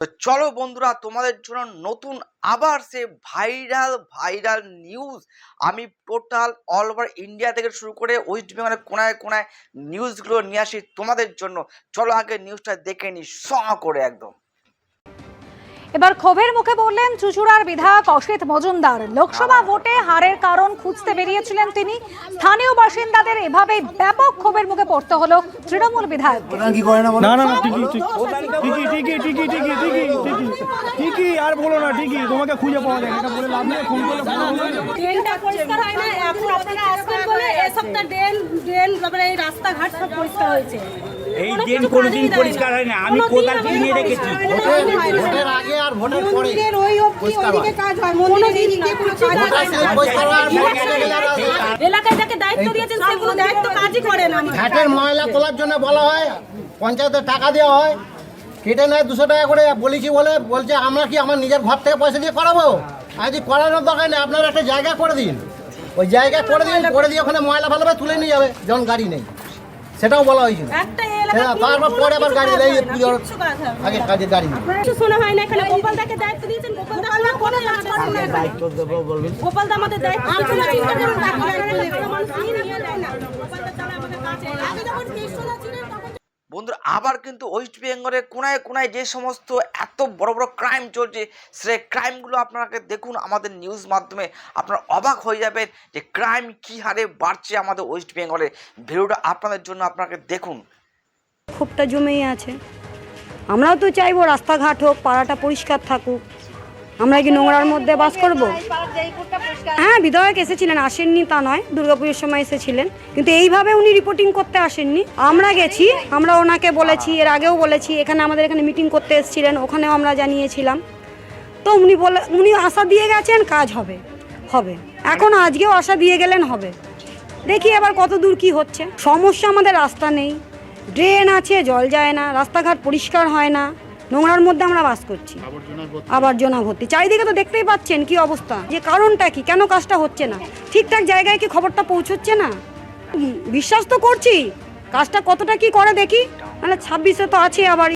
তো চলো বন্ধুরা, তোমাদের জন্য নতুন আবার সে ভাইরাল ভাইরাল নিউজ আমি টোটাল অল ওভার ইন্ডিয়া থেকে শুরু করে ওয়েস্ট বেঙ্গলের কোনায় কোনায় নিউজগুলো নিয়ে আসি তোমাদের জন্য। চলো আগে নিউজটা দেখে নিই স করে একদম। এবার ক্ষোভের মুখে বললেন চুচুড়ার বিধায়ক অসিত মজুমদার। লোকসভা ভোটে হারের কারণ খুঁজতে বেরিয়েছিলেন তিনি। স্থানীয় বাসিন্দাদের এভাবে ব্যাপক ক্ষোভের মুখে পড়তে হলো তৃণমূল বিধায়ক প্রধান কি করে না না না না ঠিকই ঠিকই ঠিকই ঠিকই ঠিকই ঠিকই ঠিকই ঠিকই আর বলো না ঠিকই তোমাকে খুঁজে পাওয়া যায় এটা বলে লাভ নেই ফোন করলে ফোন করলে। ড্রেনটা পরিষ্কার হয় না এখন আপনারা আসবেন বলে এই সপ্তাহ ড্রেন ড্রেন তারপরে এই রাস্তাঘাট সব পরিষ্কার হয়েছে। এই ড্রেন কোনোদিন পরিষ্কার হয় না। আমি কোদাল কিনে রেখেছি। পরিষ্কার হয় না। ভোটের আগে আর ভোটের পরে। ওই ওইদিকে কাজ হয় মন্দিরের এইদিকে কোনো কাজ হয় ভোটার না। সেই পরিষ্কার হওয়ার ভোট চলে গেলে আর- এলাকায় যাকে দায়িত্ব দিয়েছেন সেগুলো দায়িত্ব কাজই করেন আমি ঘাটের ময়লা তোলার জন্য বলা হয় পঞ্চায়েতের টাকা দেওয়া হয়। কেটে নেয় দুশো টাকা করে বলেছি বলে বলছে আমরা কি আমার নিজের ঘর থেকে পয়সা দিয়ে করাবো? আজ করানোর দরকার নেই আপনার একটা জায়গা করে দিন। ওই জায়গা করে দিন করে দিয়ে ওখানে ময়লা ভালোভাবে তুলে নিয়ে যাবে যখন গাড়ি নেই। সেটাও বলা হয়েছিল হ্যাঁ, তারপর পরে আবার গাড়ি নেই পুজোর আগে কাজে গাড়ি কিছু শোনা হয় না এখানে গোপাল দাকে দায়িত্ব দিয়েছেন গোপাল দা আমরা কোনো কাজ করেন না দায়িত্ব দেবো বলবেন গোপাল দা আমাদের দায়িত্ব আপনারা চিন্তা করুন বাকি দায়িত্ব মানুষ নিয়ে নিয়ে না গোপাল দা চালায় আমাদের কাছে আগে যখন কৃষ্ণ ছিলেন তখন বন্ধুরা, আবার কিন্তু ওয়েস্ট বেঙ্গলের কোনায় কোনায় যে সমস্ত এত বড় বড় ক্রাইম চলছে, সে ক্রাইমগুলো আপনাকে দেখুন, আমাদের নিউজ মাধ্যমে আপনারা অবাক হয়ে যাবেন যে ক্রাইম কী হারে বাড়ছে আমাদের ওয়েস্ট বেঙ্গলে ভিডিওটা আপনাদের জন্য আপনাকে দেখুন। ক্ষোভটা জমেই আছে। আমরাও তো চাইব রাস্তাঘাট হোক, পাড়াটা পরিষ্কার থাকুক। আমরা কি নোংরার মধ্যে বাস করব? হ্যাঁ বিধায়ক এসেছিলেন, আসেননি তা নয়, দুর্গাপুজোর সময় এসেছিলেন, কিন্তু এইভাবে উনি রিপোর্টিং করতে আসেননি। আমরা গেছি, আমরা ওনাকে বলেছি, এর আগেও বলেছি, এখানে আমাদের এখানে মিটিং করতে এসেছিলেন, ওখানেও আমরা জানিয়েছিলাম। তো উনি বলে, উনি আশা দিয়ে গেছেন, কাজ হবে হবে। এখন আজকেও আশা দিয়ে গেলেন, হবে। দেখি এবার কত দূর কি হচ্ছে। সমস্যা আমাদের রাস্তা নেই। ড্রেন আছে, জল যায় না, রাস্তাঘাট পরিষ্কার হয় না। নোংরার মধ্যে আমরা বাস করছি। আবর্জনা ভর্তি। চারিদিকে তো দেখতেই পাচ্ছেন কি অবস্থা। যে কারণটা কি? কেন কাজটা হচ্ছে না? ঠিকঠাক জায়গায় কি খবরটা পৌঁছচ্ছে না? বিশ্বাস তো করছি। কাজটা কতটা কি করে দেখি? মানে ছাব্বিশে তো আছে আবার।